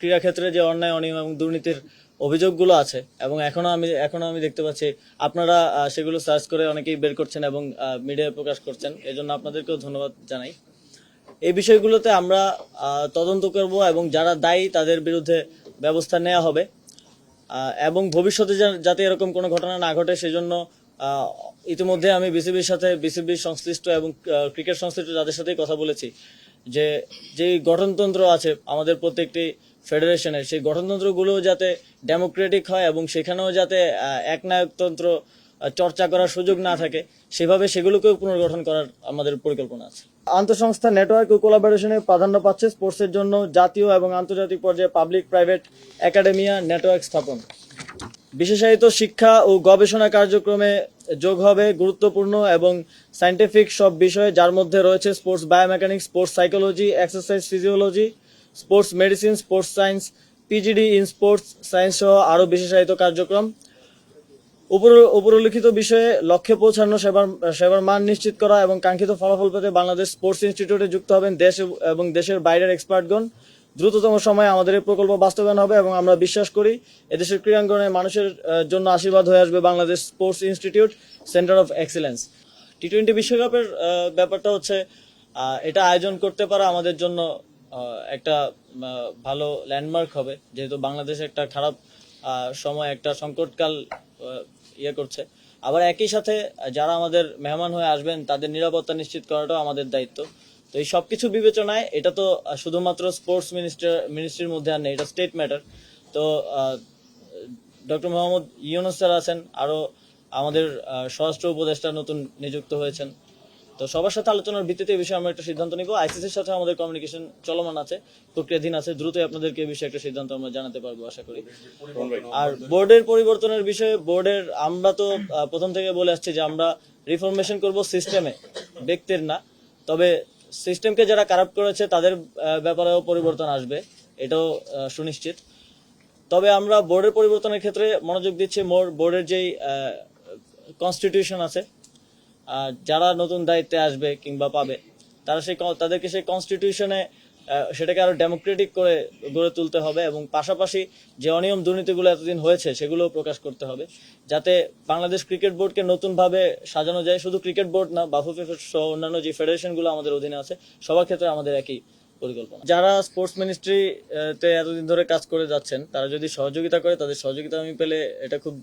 ক্রীড়া ক্ষেত্রে যে অন্যায়, অনিয়ম এবং দুর্নীতির অভিযোগগুলো আছে এবং এখনও আমি এখনও আমি দেখতে পাচ্ছি, আপনারা সেগুলো সার্চ করে অনেকেই বের করছেন এবং মিডিয়ায় প্রকাশ করছেন। এই জন্য আপনাদেরকেও ধন্যবাদ জানাই। এই বিষয়গুলোতে আমরা তদন্ত করব এবং যারা দায়ী তাদের বিরুদ্ধে ব্যবস্থা নেওয়া হবে। এবং ভবিষ্যতে যাতে এরকম কোনো ঘটনা না ঘটে সেজন্য ইতিমধ্যে আমি বিসিবির সাথে বিসিবির সংশ্লিষ্ট এবং ক্রিকেট সংশ্লিষ্ট যাদের সাথেই কথা বলেছি যে যে গঠনতন্ত্র আছে আমাদের প্রত্যেকটি ফেডারেশনের, সেই গঠনতন্ত্রগুলো যাতে ডেমোক্রেটিক হয় এবং সেখানেও যাতে একনায়কতন্ত্র চর্চা করার সুযোগ না থাকে, সেভাবে সেগুলোকেও পুনর্গঠন করার আমাদের পরিকল্পনা আছে। আন্তঃসংস্থা নেটওয়ার্ক ও কোলাবোরেশনে প্রাধান্য পাচ্ছে স্পোর্টসের জন্য জাতীয় এবং আন্তর্জাতিক পর্যায়ে পাবলিক প্রাইভেট একাডেমিয়া নেটওয়ার্ক স্থাপন। বিশেষায়িত শিক্ষা ও গবেষণা কার্যক্রমে যোগ হবে গুরুত্বপূর্ণ এবং সাইন্টিফিক সব বিষয় যার মধ্যে রয়েছে sports biomechanics sports psychology exercise physiology sports medicine sports science PGD in sports science সহ আরও বিশেষায়িত কার্যক্রম। উপর উপরোল্লিখিত বিষয়ে লক্ষ্যে পৌঁছানো, সেবার সেবার মান নিশ্চিত করা এবং কাঙ্ক্ষিত ফলাফল পেতে বাংলাদেশ স্পোর্টস ইনস্টিটিউটে যুক্ত হবেন দেশ এবং দেশের বাইরের এক্সপার্টগণ দ্রুততম সময়ে আমাদের এই প্রকল্প বাস্তবায়ন হবে এবং আমরা বিশ্বাস করি এদেশের ক্রীড়াঙ্গনে মানুষের জন্য আশীর্বাদ হয়ে আসবে Bangladesh sports institute, centre of excellence. T twenty বিশ্বকাপের ব্যাপারটা হচ্ছে এটা আয়োজন করতে পারা আমাদের জন্য একটা ভালো ল্যান্ডমার্ক হবে। যেহেতু বাংলাদেশ একটা খারাপ সময়, একটা সংকটকাল ইয়ে করছে। আবার একই সাথে, যারা আমাদের মেহমান হয়ে আসবেন, তাদের নিরাপত্তা নিশ্চিত করাটাও আমাদের দায়িত্ব। তো এই সবকিছু বিবেচনায় এটা তো শুধুমাত্র স্পোর্টস মিনিস্টার মিনিস্ট্রির মধ্যে আর নেই, এটা স্টেট ম্যাটার তো ডক্টর মোহাম্মদ ইউনুস স্যার আছেন আরও আমাদের স্বরাষ্ট্র উপদেষ্টা নতুন নিযুক্ত হয়েছেন। তো সবার সাথে আলোচনার ভিত্তিতে এই বিষয়ে আমরা একটা সিদ্ধান্ত নিব। আইসিসির সাথে আমাদের কমিউনিকেশন চলমান আছে, প্রক্রিয়াধীন আছে, দ্রুতই আপনাদেরকে এই বিষয়ে একটা সিদ্ধান্ত আমরা জানাতে পারব, আশা করি। আর বোর্ডের পরিবর্তনের বিষয়ে, বোর্ডের, আমরা তো প্রথম থেকে বলে আসছি যে আমরা রিফরমেশন করব সিস্টেমে ব্যক্তির না। তবে সিস্টেমকে যারা কারাপ্ট করেছে, তাদের ব্যাপারেও পরিবর্তন আসবে। এটাও সুনিশ্চিত। তবে আমরা বোর্ডের পরিবর্তনের ক্ষেত্রে মনোযোগ দিচ্ছি। মোর বোর্ডের যেই কনস্টিটিউশন আছে যারা নতুন দায়িত্বে আসবে কিংবা পাবে, তারা সেই তাদেরকে সেই কনস্টিটিউশনে সেটাকে আরও ডেমোক্রেটিক করে গড়ে তুলতে হবে এবং পাশাপাশি যে অনিয়ম দুর্নীতিগুলো এতদিন হয়েছে সেগুলো প্রকাশ করতে হবে, যাতে বাংলাদেশ ক্রিকেট বোর্ডকে নতুনভাবে সাজানো যায়। শুধু ক্রিকেট বোর্ড না বাফু সহ অন্যান্য যে ফেডারেশনগুলো আমাদের অধীনে আছে, সবার ক্ষেত্রে আমাদের একই পরিকল্পনা। যারা স্পোর্টস মিনিস্ট্রি তে এতদিন ধরে কাজ করে যাচ্ছেন, তারা যদি সহযোগিতা করে, তাদের সহযোগিতা আমি পেলে এটা খুব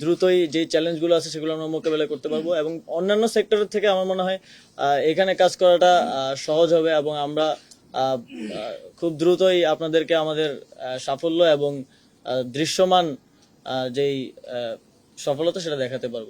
দ্রুতই যে চ্যালেঞ্জগুলো আছে সেগুলো আমরা মোকাবেলা করতে পারব এবং অন্যান্য সেক্টরের থেকে আমার মনে হয় এখানে কাজ করাটা সহজ হবে এবং আমরা খুব দ্রুতই আপনাদেরকে আমাদের সাফল্য এবং দৃশ্যমান যেই সফলতা সেটা দেখাতে পারব।